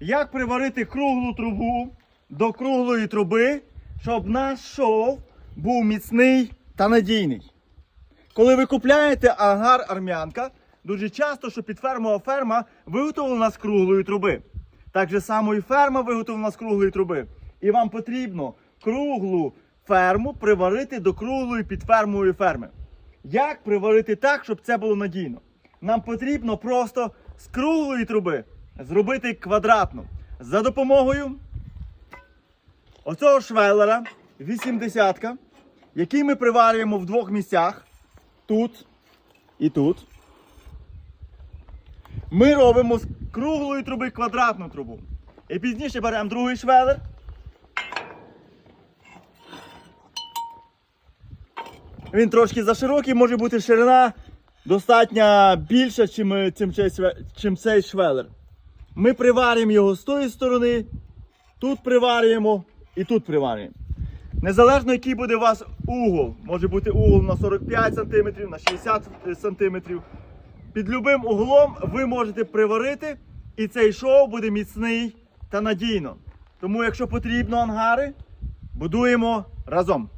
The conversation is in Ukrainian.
Як приварити круглу трубу до круглої труби, щоб наш шов був міцний та надійний? Коли ви купляєте агар армянка, дуже часто, що підфермова ферма виготовлена з круглої труби. Так же само і ферма виготовлена з круглої труби. І вам потрібно круглу ферму приварити до круглої підфермової ферми. Як приварити так, щоб це було надійно? Нам потрібно просто з круглої труби зробити квадратну. За допомогою оцього швелера 80 який ми приварюємо в двох місцях. Тут і тут. Ми робимо з круглої труби квадратну трубу. І пізніше беремо другий швелер. Він трошки заширокий, може бути ширина достатньо більша, чим, чим, чим цей швелер. Ми приварюємо його з тої сторони, тут приварюємо і тут приварюємо. Незалежно який буде у вас угол, може бути угол на 45 см, на 60 см. Під любим углом ви можете приварити, і цей шов буде міцний та надійно. Тому, якщо потрібно ангари, будуємо разом.